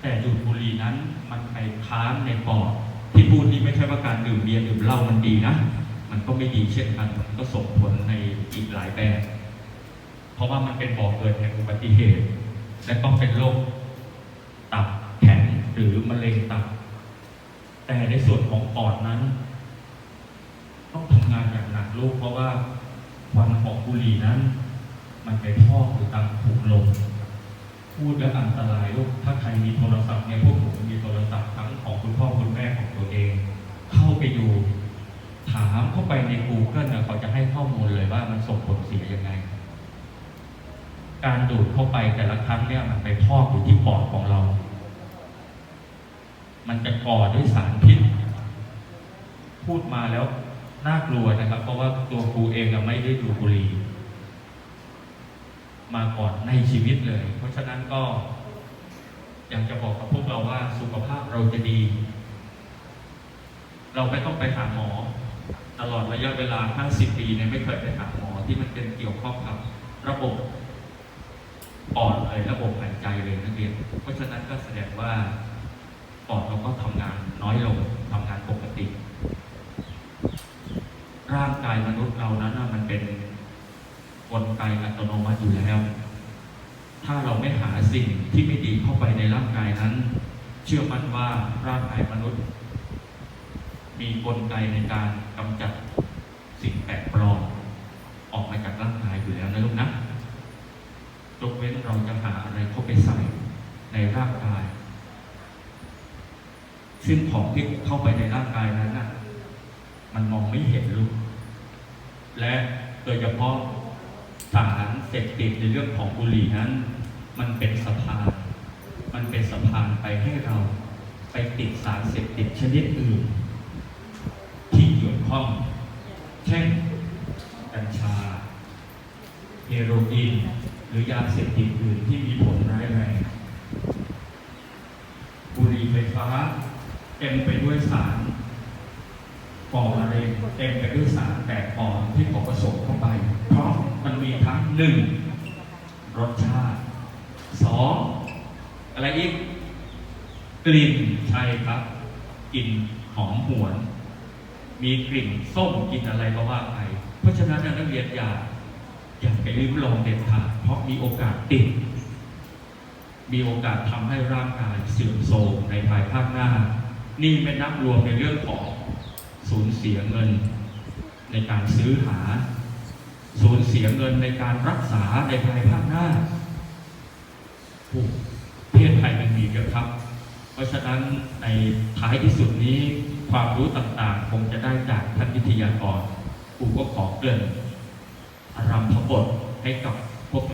แต่ดูดบุหรี่นั้นมันไปค้างในปอดที่พูดนี่ไม่ใช่ว่าการดื่มเบียร์ดื่มเหล้ามันดีนะ มันก็ไม่ดีเช่นกันมันก็ส่งผลในอีกหลายแบบ เพราะว่ามันเป็นบ่อเกิดแห่งอุบัติเหตุ และก็เป็นโรคตับแข็งหรือมะเร็งตับ แต่ในส่วนของปอดนั้น ต้องทำงานอย่างหนักลูกเพราะว่าควันของบุหรี่นั้น มันไปพอกอยู่ตามถุงลม พูดแล้วอันตรายลูกถ้าใครมีโทรศัพท์เนี่ยพวกผมมีโทรศัพท์ทั้งของคุณพ่อคุณแม่ของตัวเอง เข้าไปดูถามเข้าไปใน Google เนี่ยเขาจะให้ข้อมูลเลยว่ามันส่งผลเสียยังไง การดูดเข้าไปแต่ละครั้งเนี่ยมันไปพอกอยู่ที่ปอดของเรา มันจะก่อด้วยสารพิษ พูดมาแล้วน่ากลัวนะครับ เพราะว่าตัวครูเองอะไม่ได้ดูบุหรี่ มาก่อนในชีวิตเลย เพราะฉะนั้นก็ อยากจะบอกกับพวกเราว่าสุขภาพเราจะดี เราไม่ต้องไปหาหมอ ตลอดระยะเวลา 50 ปีเนี่ยไม่เคยไปหาหมอที่มันเป็นเกี่ยวข้องกับระบบปอดเลยระบบหายใจเลยนักเรียน เพราะฉะนั้นก็แสดงว่าปอดเราก็ทำงานน้อยลงทำงานปกติ ร่างกายมนุษย์เรานั้นมันเป็น กลไกอัตโนมัติอยู่แล้ว ถ้าเราไม่หาสิ่งที่ไม่ดีเข้าไปในร่างกายนั้น เชื่อมั่นว่าร่างกายมนุษย์ มีกลไกในการกำจัดสิ่งแปลกปลอมออกมาจากร่างกายอยู่แล้วนะลูกนะยกเว้นเราจะหาอะไรเข้าไปใส่ในร่างกาย ซึ่งของที่เข้าไปในร่างกายนั้นน่ะมันมองไม่เห็นลูก และโดยเฉพาะ สารเสพติดในเรื่องของบุหรี่นั้น มันเป็นสะพาน มันเป็นสะพานไปให้เราไปติดสารเสพติดชนิดอื่น ที่เกี่ยวข้อง เช่น กัญชา เฮโรอีน หรือยาเสพติดอื่นที่มีผลร้ายแรงบุหรี่ไฟฟ้าเต็มไปด้วยสารก่อมะเร็งเต็มไปด้วยสารแปลกปลอมที่เขาผสม หนึ่งรสชาติสองอะไรอีก กลิ่นใช่ครับกลิ่นหอมหวน มีกลิ่นส้มกลิ่นอะไรก็ว่าไป เพราะฉะนั้นนักเรียนอย่าอย่าไปลิ้มลองเด็ดขาดเพราะมีโอกาสติด มีโอกาสทำให้ร่างกายเสื่อมโทรมในภายภาคหน้า นี่ไม่นับรวมในเรื่องของสูญเสียเงิน ในการซื้อหา สูญเสียเงินในการรักษาในภายภาคหน้าโอ้ประเทศไทยมันมีเยอะครับ เพราะฉะนั้นในท้ายที่สุดนี้ความรู้ต่างๆ คงจะได้จากท่านวิทยากรปู่ก็ขอเกริ่นอารัมพบทให้กับ